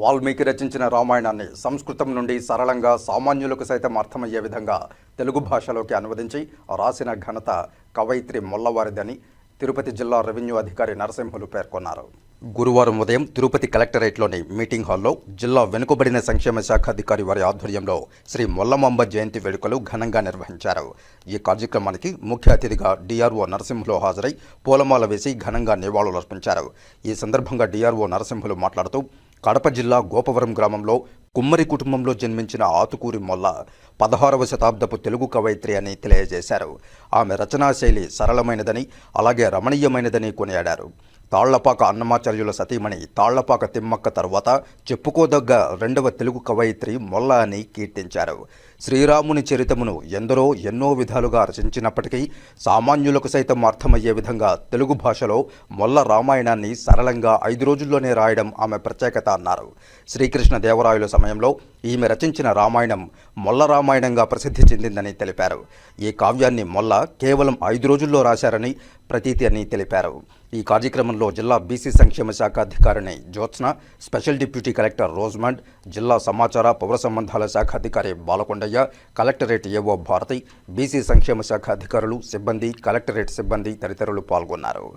వాల్మీకి రచించిన రామాయణాన్ని సంస్కృతం నుండి సరళంగా సామాన్యులకు సైతం అర్థమయ్యే విధంగా తెలుగు భాషలోకి అనువదించి రాసిన ఘనత కవయిత్రి మొల్లవారిదని తిరుపతి జిల్లా రెవెన్యూ అధికారి నరసింహులు పేర్కొన్నారు. గురువారం ఉదయం తిరుపతి కలెక్టరేట్లోని మీటింగ్ హాల్లో జిల్లా వెనుకబడిన సంక్షేమ శాఖ అధికారి వారి ఆధ్వర్యంలో శ్రీ మొల్లమాంబ జయంతి వేడుకలు ఘనంగా నిర్వహించారు. ఈ కార్యక్రమానికి ముఖ్య అతిథిగా డిఆర్ఓ నరసింహులు హాజరై పూలమాల వేసి ఘనంగా నివాళులర్పించారు. ఈ సందర్భంగా డిఆర్ఓ నరసింహులు మాట్లాడుతూ కడప జిల్లా గోపవరం గ్రామంలో కుమ్మరి కుటుంబంలో జన్మించిన ఆతుకూరి మొల్ల పదహారవ శతాబ్దపు తెలుగు కవయిత్రి అని తెలియజేశారు. ఆమె రచనా శైలి సరళమైనదని అలాగే రమణీయమైనదని కొనియాడారు. తాళ్ళపాక అన్నమాచార్యుల సతీమణి తాళ్ళపాక తిమ్మక్క తర్వాత చెప్పుకోదగ్గ రెండవ తెలుగు కవయిత్రి మొల్ల అని కీర్తించారు. శ్రీరాముని చరితమును ఎందరో ఎన్నో విధాలుగా రచించినప్పటికీ సామాన్యులకు సైతం అర్థమయ్యే విధంగా తెలుగు భాషలో మొల్ల రామాయణాన్ని సరళంగా ఐదు రోజుల్లోనే రాయడం ఆమె ప్రత్యేకత అన్నారు. శ్రీకృష్ణ దేవరాయల సమయంలో ఈమె రచించిన రామాయణం మొల్ల రామాయణంగా ప్రసిద్ధి చెందిందని తెలిపారు. ఈ కావ్యాన్ని మొల్ల కేవలం ఐదు రోజుల్లో రాశారని ప్రతీతి అని తెలిపారు. ఈ కార్యక్రమంలో జిల్లా బీసీ సంక్షేమ శాఖ అధికారిని Jyotsna special deputy collector Rosamund జిల్లా సమాచార పౌర సంబంధాల శాఖ అధికారి బాలకొండయ్య కలెక్టరేట్ ఏవో భారతి బీసీ సంక్షేమ శాఖ అధికారులు సిబ్బంది కలెక్టరేట్ సిబ్బంది తదితరులు పాల్గొన్నారు.